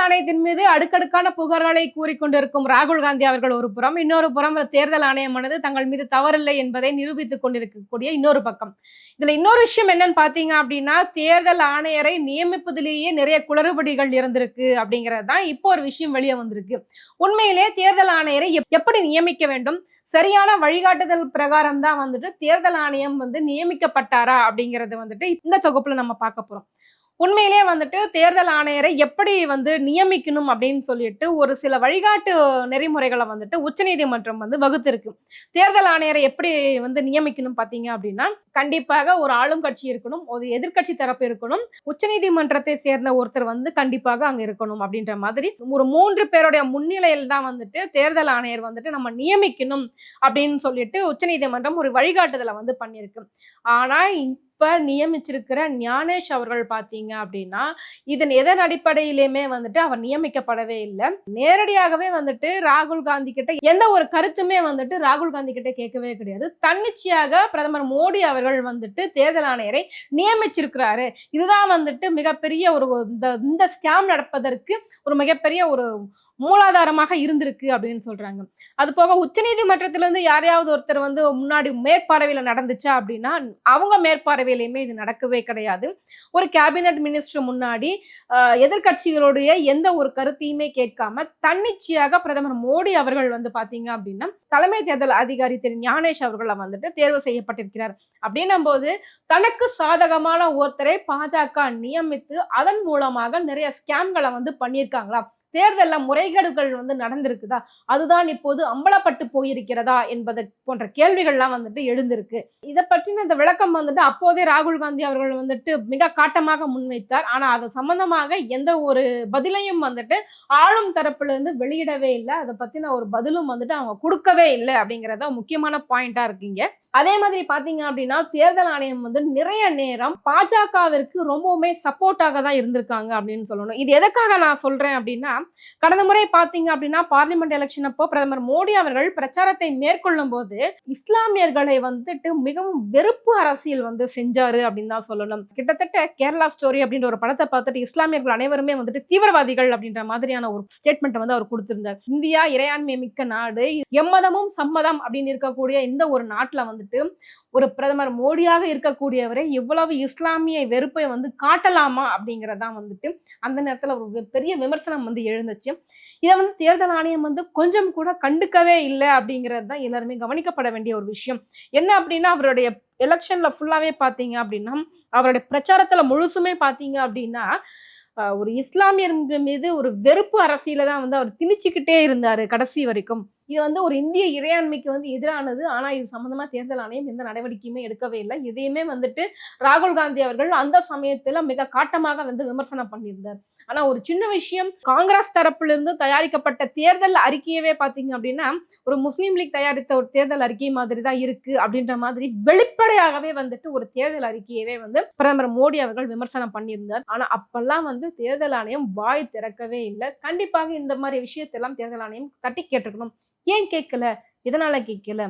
தேர்தல் ஆணையத்தின் மீது அடுக்கடுக்கான புகார்களை கூறிக்கொண்டிருக்கும் ராகுல் காந்தி அவர்கள் ஒரு புறம் இன்னொரு புறம் தேர்தல் ஆணையமானது தங்கள் மீது தவறில்லை என்பதை நிரூபித்துக் கொண்டிருக்கக்கூடிய இன்னொரு பக்கம். இதுல இன்னொரு விஷயம் என்னன்னு பாத்தீங்க அப்படின்னா தேர்தல் ஆணையரை நியமிப்பதிலேயே நிறைய குளறுபடிகள் இருந்திருக்கு அப்படிங்கிறது தான் இப்போ ஒரு விஷயம் வெளியே வந்திருக்கு. உண்மையிலே தேர்தல் ஆணையரை எப்படி நியமிக்க வேண்டும்? சரியான வழிகாட்டுதல் பிரகாரம் தான் வந்துட்டு தேர்தல் ஆணையம் வந்து நியமிக்கப்பட்டாரா அப்படிங்கிறது வந்துட்டு இந்த தொகுப்புல நம்ம பார்க்க போறோம். உண்மையிலேயே வந்துட்டு தேர்தல் ஆணையரை எப்படி வந்து நியமிக்கணும் அப்படின்னு சொல்லிட்டு ஒரு சில வழிகாட்டு நெறிமுறைகளை வந்துட்டு உச்சநீதிமன்றம் வந்து வகுத்திருக்கு. தேர்தல் ஆணையரை எப்படி வந்து நியமிக்கணும் பார்த்தீங்க அப்படின்னா கண்டிப்பாக ஒரு ஆளும் கட்சி இருக்கணும் ஒரு எதிர்க்கட்சி தரப்பு இருக்கணும். உச்சநீதிமன்றத்தை சேர்ந்த ஒருத்தர் வந்து கண்டிப்பாக அங்க இருக்கணும் அப்படின்ற மாதிரி ஒரு மூன்று பேருடைய முன்னிலையில் தான் வந்துட்டு தேர்தல் ஆணையர் வந்துட்டு நம்ம நியமிக்கணும் அப்படின்னு சொல்லிட்டு உச்சநீதிமன்றம் ஒரு வழிகாட்டுதலை வந்து பண்ணியிருக்கு. ஆனா இப்போ நியமிச்சிருக்கிற ஞானேஷ் அவர்கள் பார்த்தீங்க அப்படின்னா இதன் எதன் அடிப்படையிலுமே வந்துட்டு அவர் நியமிக்கப்படவே இல்லை. நேரடியாகவே வந்துட்டு ராகுல் காந்தி கிட்ட எந்த ஒரு கருத்துமே வந்துட்டு ராகுல் காந்தி கிட்ட கேட்கவே கிடையாது. தன்னிச்சையாக பிரதமர் மோடி அவர் அவர்கள் வந்துட்டு தேர்தல் ஆணையரை நியமிச்சிருக்கிறாரு. இதுதான் வந்துட்டு மிகப்பெரிய ஒரு இந்த இந்த ஸ்கேம் நடப்பதற்கு ஒரு மிகப்பெரிய ஒரு மூலாதாரமாக இருந்திருக்கு அப்படின்னு சொல்றாங்க. அது போக உச்சநீதிமன்றத்திலிருந்து யாரையாவது ஒருத்தர் வந்து முன்னாடி மேற்பார்வையில் நடந்துச்சா அப்படின்னா அவங்க மேற்பார்வையிலையுமே இது நடக்கவே கிடையாது. ஒரு கேபினட் மினிஸ்டர் முன்னாடி எதிர்கட்சிகளுடைய எந்த ஒரு கருத்தையுமே கேட்காம தன்னிச்சையாக பிரதமர் மோடி அவர்கள் வந்து பாத்தீங்க அப்படின்னா தலைமை தேர்தல் அதிகாரி திரு ஞானேஷ் அவர்களை வந்துட்டு தேர்வு செய்யப்பட்டிருக்கிறார். அப்படின்னும் போது தனக்கு சாதகமான ஒருத்தரை பாஜக நியமித்து அதன் மூலமாக நிறைய ஸ்கேம்களை வந்து பண்ணியிருக்காங்களா? தேர்தலில் முறைகேடுகள் வந்து நடந்திருக்குதா? அதுதான் இப்போது அம்பலப்பட்டு போயிருக்கிறதா என்பது போன்ற கேள்விகள்லாம் வந்துட்டு எழுந்திருக்கு. இதை பற்றின இந்த விளக்கம் வந்துட்டு அப்போதே ராகுல் காந்தி அவர்கள் வந்துட்டு மிக காட்டமாக முன்வைத்தார். ஆனால் அது சம்பந்தமாக எந்த ஒரு பதிலையும் வந்துட்டு ஆளும் தரப்புலேருந்து வெளியிடவே இல்லை. அதை பற்றின ஒரு பதிலும் வந்துட்டு அவங்க கொடுக்கவே இல்லை அப்படிங்கிறத முக்கியமான பாயிண்டாக இருக்கீங்க. அதே மாதிரி பார்த்தீங்க அப்படின்னா தேர்தல் ஆணையம் வந்து நிறைய நேரம் பாஜகவிற்கு ரொம்பவுமே சப்போர்ட்டாக தான் இருந்திருக்காங்க அப்படின்னு சொல்லணும். இது எதுக்காக நான் சொல்றேன் அப்படின்னா கடந்த முறை பார்த்தீங்க அப்படின்னா பார்லிமெண்ட் எலெக்ஷன் அப்போ பிரதமர் மோடி அவர்கள் பிரச்சாரத்தை மேற்கொள்ளும் போது இஸ்லாமியர்களை வந்துட்டு மிகவும் வெறுப்பு அரசியல் வந்து செஞ்சாரு அப்படின்னு தான் சொல்லணும். கிட்டத்தட்ட கேரளா ஸ்டோரி அப்படின்ற ஒரு படத்தை பார்த்துட்டு இஸ்லாமியர்கள் அனைவருமே வந்துட்டு தீவிரவாதிகள் அப்படின்ற மாதிரியான ஒரு ஸ்டேட்மெண்ட் வந்து அவர் கொடுத்திருந்தார். இந்தியா இறையாண்மை மிக்க நாடு எம்மதமும் சம்மதம் அப்படின்னு இருக்கக்கூடிய இந்த ஒரு நாட்டில் வந்துட்டு ஒரு பிரதமர் மோடியாக இருக்கக்கூடியவரை இவ்வளவு இஸ்லாமிய வெறுப்பை வந்து காட்டலாமா அப்படிங்கிறதான் வந்துட்டு அந்த நேரத்தில் ஒரு பெரிய விமர்சனம் வந்து எழுந்துச்சு. இதை வந்து தேர்தல் ஆணையம் வந்து கொஞ்சம் கூட கண்டுக்கவே இல்லை அப்படிங்கிறது தான் எல்லாருமே கவனிக்கப்பட வேண்டிய ஒரு விஷயம். என்ன அப்படின்னா அவருடைய எலெக்ஷனில் ஃபுல்லாகவே பார்த்தீங்க அப்படின்னா அவருடைய பிரச்சாரத்தில் முழுசுமே பார்த்தீங்க அப்படின்னா ஒரு இஸ்லாமியர் மீது ஒரு வெறுப்பு அரசியல தான் வந்து அவர் திணிச்சுக்கிட்டே இருந்தார் கடைசி வரைக்கும். இது வந்து ஒரு இந்திய இறையாண்மைக்கு வந்து எதிரானது. ஆனா இது சம்பந்தமா தேர்தல் ஆணையம் எந்த நடவடிக்கையுமே எடுக்கவே இல்லை. இதையுமே வந்துட்டு ராகுல் காந்தி அவர்கள் அந்த சமயத்துல மிக காட்டமாக வந்து விமர்சனம் பண்ணியிருந்தார். ஆனா ஒரு சின்ன விஷயம் காங்கிரஸ் தரப்புல இருந்து தயாரிக்கப்பட்ட தேர்தல் அறிக்கையவே பார்த்தீங்க அப்படின்னா ஒரு முஸ்லீம் லீக் தயாரித்த ஒரு தேர்தல் அறிக்கை மாதிரி தான் இருக்கு அப்படின்ற மாதிரி வெளிப்படையாகவே வந்துட்டு ஒரு தேர்தல் அறிக்கையவே வந்து பிரதமர் மோடி அவர்கள் விமர்சனம் பண்ணியிருந்தார். ஆனா அப்பெல்லாம் வந்து தேர்தல் ஆணையம் வாய் திறக்கவே இல்லை. கண்டிப்பாக இந்த மாதிரி விஷயத்தெல்லாம் தேர்தல் ஆணையம் தட்டி கேட்டுக்கணும் ஏன் கேட்கல? இதனால கேட்கல?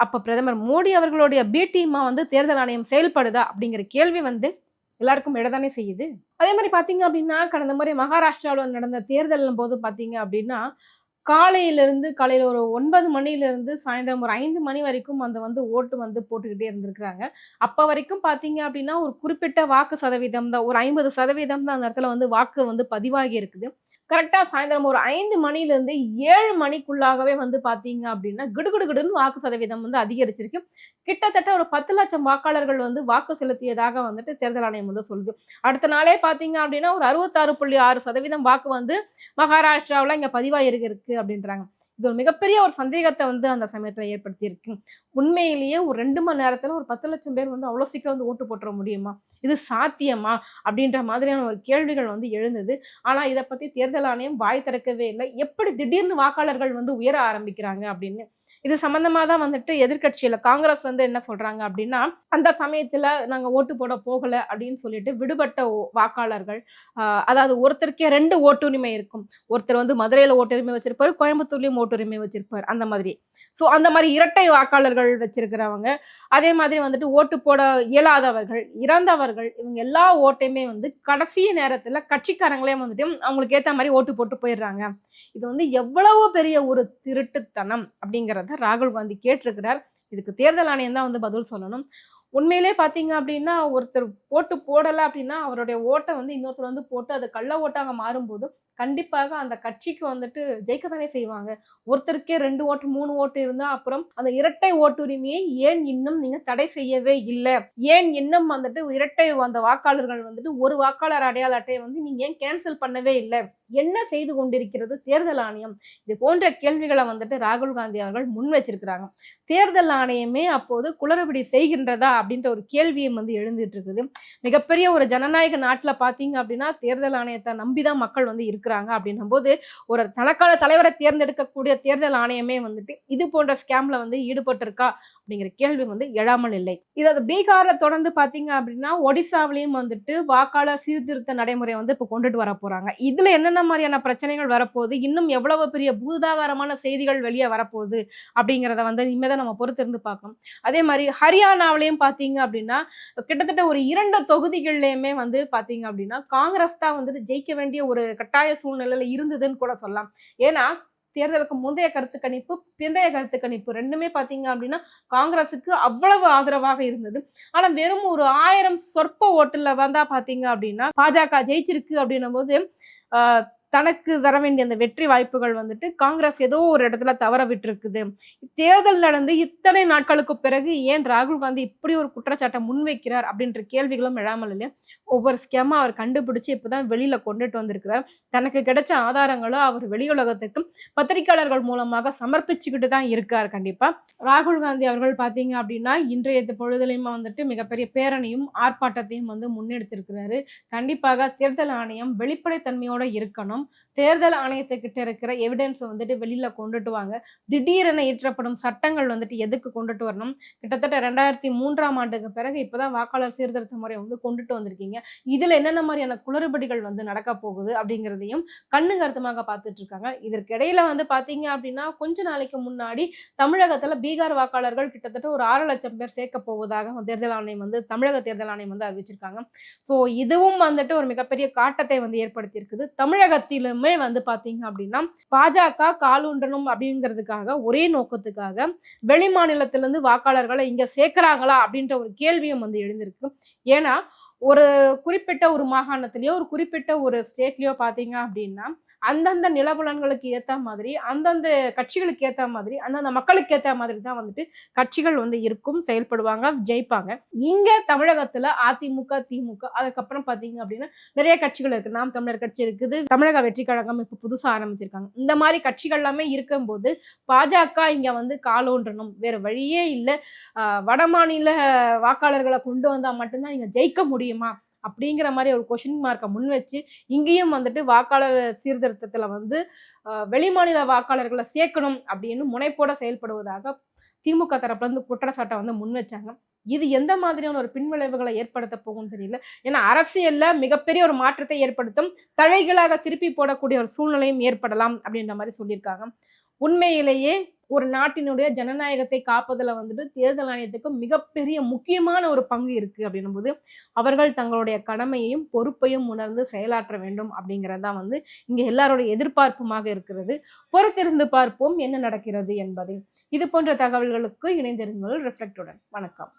அப்ப பிரதமர் மோடி அவர்களுடைய பி டீமா வந்து தேர்தல் ஆணையம் செயல்படுதா அப்படிங்கிற கேள்வி வந்து எல்லாருக்கும் இடதானே செய்யுது. அதே மாதிரி பாத்தீங்க அப்படின்னா கடந்த முறை மகாராஷ்டிராவில் நடந்த தேர்தலின் போது பார்த்தீங்க அப்படின்னா காலையிலேருந்து காலையில் ஒரு ஒன்பது மணிலேருந்து சாயந்தரம் ஒரு ஐந்து மணி வரைக்கும் அந்த வந்து ஓட்டு வந்து போட்டுக்கிட்டே இருந்திருக்கிறாங்க. அப்போ வரைக்கும் பார்த்தீங்க அப்படின்னா ஒரு குறிப்பிட்ட வாக்கு சதவீதம் தான் ஒரு ஐம்பது சதவீதம் தான் அந்த இடத்துல வந்து வாக்கு வந்து பதிவாகி இருக்குது. கரெக்டாக சாயந்தரம் ஒரு ஐந்து மணிலேருந்து ஏழு மணிக்குள்ளாகவே வந்து பார்த்தீங்க அப்படின்னா கிடுகிடுகிடுன்னு வாக்கு சதவீதம் வந்து அதிகரிச்சிருக்கு. கிட்டத்தட்ட ஒரு பத்து லட்சம் வாக்காளர்கள் வந்து வாக்கு செலுத்தியதாக வந்துட்டு தேர்தல் ஆணையம் வந்து சொல்லுது. அடுத்த நாளே பார்த்தீங்க அப்படின்னா ஒரு அறுபத்தாறு புள்ளி ஆறு சதவீதம் வாக்கு வந்து மகாராஷ்டிராவில் இங்கே பதிவாயிருக்கு இருக்கு. அப்படின்றாங்க. இது ஒரு மிகப்பெரிய ஒரு சந்தேகத்தை வந்து அந்த சமயத்தில் ஏற்படுத்தியிருக்கு. உண்மையிலேயே ஒரு ரெண்டு மணி நேரத்துல ஒரு பத்து லட்சம் பேர் வந்து அவ்வளவு சீக்கிரம் வந்து ஓட்டு போட்டுற முடியுமா? இது சாத்தியமா? அப்படின்ற மாதிரியான ஒரு கேள்விகள் வந்து எழுந்தது. ஆனா இதை பத்தி தேர்தல் ஆணையம் வாய் திறக்கவே இல்லை. எப்படி திடீர்னு வாக்காளர்கள் வந்து உயர ஆரம்பிக்கிறாங்க அப்படின்னு. இது சம்பந்தமா தான் வந்துட்டு எதிர்க்கட்சியில காங்கிரஸ் வந்து என்ன சொல்றாங்க அப்படின்னா அந்த சமயத்துல நாங்க ஓட்டு போட போகல அப்படின்னு சொல்லிட்டு விடுபட்ட வாக்காளர்கள் அதாவது ஒருத்தருக்கே ரெண்டு ஓட்டுரிமை இருக்கும். ஒருத்தர் வந்து மதுரையில ஓட்டுரிமை வச்சிருப்பாங்க வச்சிருப்பாரு கோயம்புத்தூர்லேயும் ஓட்டுரிமை வச்சிருப்பார் அந்த மாதிரி. ஸோ அந்த மாதிரி இரட்டை வாக்காளர்கள் வச்சிருக்கிறவங்க. அதே மாதிரி வந்துட்டு ஓட்டு போட இயலாதவர்கள் இறந்தவர்கள் இவங்க எல்லா ஓட்டையுமே வந்து கடைசி நேரத்தில் கட்சிக்காரங்களே வந்துட்டு அவங்களுக்கு ஏற்ற மாதிரி ஓட்டு போட்டு போயிடுறாங்க. இது வந்து எவ்வளவு பெரிய ஒரு திருட்டுத்தனம் அப்படிங்கிறத ராகுல் காந்தி கேட்டிருக்கிறார். இதுக்கு தேர்தல் ஆணையம் தான் வந்து பதில் சொல்லணும். உண்மையிலே பார்த்தீங்க அப்படின்னா ஒருத்தர் ஓட்டு போடலை அப்படின்னா அவருடைய ஓட்டை வந்து இன்னொருத்தர் வந்து போட்டு அது கள்ள ஓட்டாக மாறும்போது கண்டிப்பாக அந்த கட்சிக்கு வந்துட்டு ஜெயிக்கத்தானே செய்வாங்க. ஒருத்தருக்கே ரெண்டு ஓட்டு மூணு ஓட்டு இருந்தா அப்புறம் அந்த இரட்டை ஓட்டுரிமையை ஏன் இன்னும் நீங்க தடை செய்யவே இல்லை? ஏன் இன்னும் வந்துட்டு இரட்டை அந்த வாக்காளர்கள் வந்துட்டு ஒரு வாக்காளர் அடையாள அட்டையை வந்து நீங்க ஏன் கேன்சல் பண்ணவே இல்லை? என்ன செய்து கொண்டிருக்கிறது தேர்தல் ஆணையம்? இது போன்ற கேள்விகளை வந்துட்டு ராகுல் காந்தி அவர்கள் முன் வச்சிருக்கிறாங்க. தேர்தல் ஆணையமே அப்போது குளறுபடி செய்கின்றதா அப்படின்ற ஒரு கேள்வியும் வந்து எழுந்துட்டு இருக்குது. மிகப்பெரிய ஒரு ஜனநாயக நாட்டில் பார்த்தீங்க அப்படின்னா தேர்தல் ஆணையத்தை நம்பி தான் மக்கள் வந்து இருக்கிறாங்க அப்படின்னும் போது ஒரு தனக்கான தலைவரை தேர்ந்தெடுக்கக்கூடிய தேர்தல் ஆணையமே வந்துட்டு இது போன்ற ஸ்கேம்ல வந்து ஈடுபட்டிருக்கா அப்படிங்கிற கேள்வி வந்து எழாமல் இல்லை. இது பீகார்ல தொடர்ந்து பாத்தீங்க அப்படின்னா ஒடிசாவிலையும் வந்துட்டு வாக்காளர் சீர்திருத்த நடைமுறை வந்து இப்போ கொண்டுட்டு வர போறாங்க. இதுல என்னென்ன மாதிரியான பிரச்சனைகள் வரப்போகுது? இன்னும் எவ்வளவு பெரிய பூதாகாரமான செய்திகள் வெளியே வரப்போகுது அப்படிங்கிறத வந்து இனிமேதான் நம்ம பொறுத்திருந்து பார்க்கணும். அதே மாதிரி ஹரியானாவிலையும் பார்த்தீங்க அப்படின்னா கிட்டத்தட்ட ஒரு இரண்டு தொகுதிகள்லையுமே வந்து பார்த்தீங்க அப்படின்னா காங்கிரஸ் தான் வந்துட்டு ஜெயிக்க வேண்டிய ஒரு கட்டாய சூழ்நிலையில இருந்ததுன்னு கூட சொல்லலாம். ஏன்னா தேர்தலுக்கு முந்தைய கருத்து கணிப்பு பிந்தைய கருத்து கணிப்பு ரெண்டுமே பார்த்தீங்க அப்படின்னா காங்கிரஸுக்கு அவ்வளவு ஆதரவாக இருந்தது. ஆனா வெறும் ஒரு ஆயிரம் சொற்ப ஓட்டில் வந்தா பார்த்தீங்க அப்படின்னா பாஜக ஜெயிச்சிருக்கு அப்படின்னும் போது ஆஹ் தனக்கு தர வேண்டிய அந்த வெற்றி வாய்ப்புகள் வந்துட்டு காங்கிரஸ் ஏதோ ஒரு இடத்துல தவற விட்டுருக்குது. தேர்தல் நடந்து இத்தனை நாட்களுக்கு பிறகு ஏன் ராகுல் காந்தி இப்படி ஒரு குற்றச்சாட்டை முன்வைக்கிறார் அப்படின்ற கேள்விகளும் எழாமல் இல்லையா? ஒவ்வொரு ஸ்கேமாக அவர் கண்டுபிடிச்சு இப்பதான் வெளியில கொண்டுட்டு வந்திருக்கிறார். தனக்கு கிடைச்ச ஆதாரங்களும் அவர் வெளியுலகத்துக்கும் பத்திரிகையாளர்கள் மூலமாக சமர்ப்பிச்சுக்கிட்டு தான் இருக்கார் கண்டிப்பா. ராகுல் காந்தி அவர்கள் பார்த்தீங்க அப்படின்னா இன்றைய பொழுதுலையுமா வந்துட்டு மிகப்பெரிய பேரணியும் ஆர்ப்பாட்டத்தையும் வந்து முன்னெடுத்திருக்கிறாரு. கண்டிப்பாக தேர்தல் ஆணையம் வெளிப்படைத்தன்மையோட இருக்கணும். தேர்தல் ஆணையத்துக்கிட்ட இருக்கிற எவிடன்ஸ் வந்துட்டு வெளியில கொண்டுட்டு வாங்க. திடீரென இயற்றப்படும் சட்டங்கள் வந்துட்டு எதுக்கு கொண்டுட்டு வரணும்? கிட்டத்தட்ட ரெண்டாயிரத்தி மூன்றாம் ஆண்டுக்கு பிறகு இப்பதான் வாக்காளர் சீர்திருத்த முறை வந்து கொண்டுட்டு வந்திருக்கீங்க. இதுல என்னென்ன மாதிரியான குளறுபடிகள் வந்து நடக்க போகுது அப்படிங்கிறதையும் கண்ணு கருத்துமாக பார்த்துட்டு இருக்காங்க. இதற்கு இடையில வந்து பார்த்தீங்க அப்படின்னா கொஞ்ச நாளைக்கு முன்னாடி தமிழகத்துல பீகார் வாக்காளர்கள் கிட்டத்தட்ட ஒரு ஆறு லட்சம் பேர் சேர்க்க போவதாக தேர்தல் ஆணையம் வந்து தமிழக தேர்தல் ஆணையம் வந்து அறிவிச்சிருக்காங்க. ஸோ இதுவும் வந்துட்டு ஒரு மிகப்பெரிய காட்டத்தை வந்து ஏற்படுத்தி இருக்குது தமிழகத்திலுமே வந்து பார்த்தீங்க அப்படின்னா பாஜக காலூன்றணும் அப்படிங்கிறதுக்காக ஒரே நோக்கத்துக்காக வெளி மாநிலத்திலேருந்து வாக்காளர்களை இங்க சேர்க்குறாங்களா அப்படின்ற ஒரு கேள்வியும் வந்து எழுந்திருக்கு. ஏன்னா ஒரு குறிப்பிட்ட ஒரு மாகாணத்திலேயோ ஒரு குறிப்பிட்ட ஒரு ஸ்டேட்லேயோ பார்த்தீங்க அப்படின்னா அந்தந்த நிலபுலன்களுக்கு ஏற்ற மாதிரி அந்தந்த கட்சிகளுக்கு ஏற்ற மாதிரி அந்தந்த மக்களுக்கு ஏற்ற மாதிரி தான் வந்துட்டு கட்சிகள் வந்து இருக்கும் செயல்படுவாங்க ஜெயிப்பாங்க. இங்கே தமிழகத்தில் அதிமுக திமுக அதுக்கப்புறம் பார்த்தீங்க அப்படின்னா நிறைய கட்சிகள் இருக்குது நாம் தமிழர் கட்சி இருக்குது தமிழக வெற்றி கழகம் இப்போ புதுசாக ஆரம்பிச்சிருக்காங்க. இந்த மாதிரி கட்சிகள் எல்லாமே இருக்கும்போது பாஜக இங்கே வந்து காலோன்றணும் வேறு வழியே இல்லை. வட மாநில வாக்காளர்களை கொண்டு வந்தால் மட்டும்தான் இங்கே ஜெயிக்க முடியும். அப்படிங்கிற மாதிரி ஒரு கொஷின் மார்க்கை முன் வச்சு இங்கேயும் வந்துட்டு வாக்காளர் சீர்திருத்தத்தில் வந்து வெளிமாநில வாக்காளர்களை சேர்க்கணும் அப்படின்னு முனைப்போட செயல்படுவதாக திமுக தரப்புலேருந்து குற்றச்சாட்டை வந்து முன் வச்சாங்க. இது எந்த மாதிரியான ஒரு பின்விளைவுகளை ஏற்படுத்த போகும்னு தெரியல. ஏன்னா அரசியலில் மிகப்பெரிய ஒரு மாற்றத்தை ஏற்படுத்தும் தழைகளாக திருப்பி போடக்கூடிய ஒரு சூழ்நிலையும் ஏற்படலாம் அப்படின்ற மாதிரி சொல்லியிருக்காங்க. உண்மையிலேயே ஒரு நாட்டினுடைய ஜனநாயகத்தை காப்பதில் வந்துட்டு தேர்தல் ஆணையத்துக்கு மிகப்பெரிய முக்கியமான ஒரு பங்கு இருக்குது அப்படின்னும் போது அவர்கள் தங்களுடைய கடமையையும் பொறுப்பையும் உணர்ந்து செயலாற்ற வேண்டும் அப்படிங்கிறதான் வந்து இங்கே எல்லாருடைய எதிர்பார்ப்புமாக இருக்கிறது. பொறுத்திருந்து பார்ப்போம் என்ன நடக்கிறது என்பதை. இது போன்ற தகவல்களுக்கு இணைந்திருங்கள் ரிஃப்ளெக்டுடன் வணக்கம்.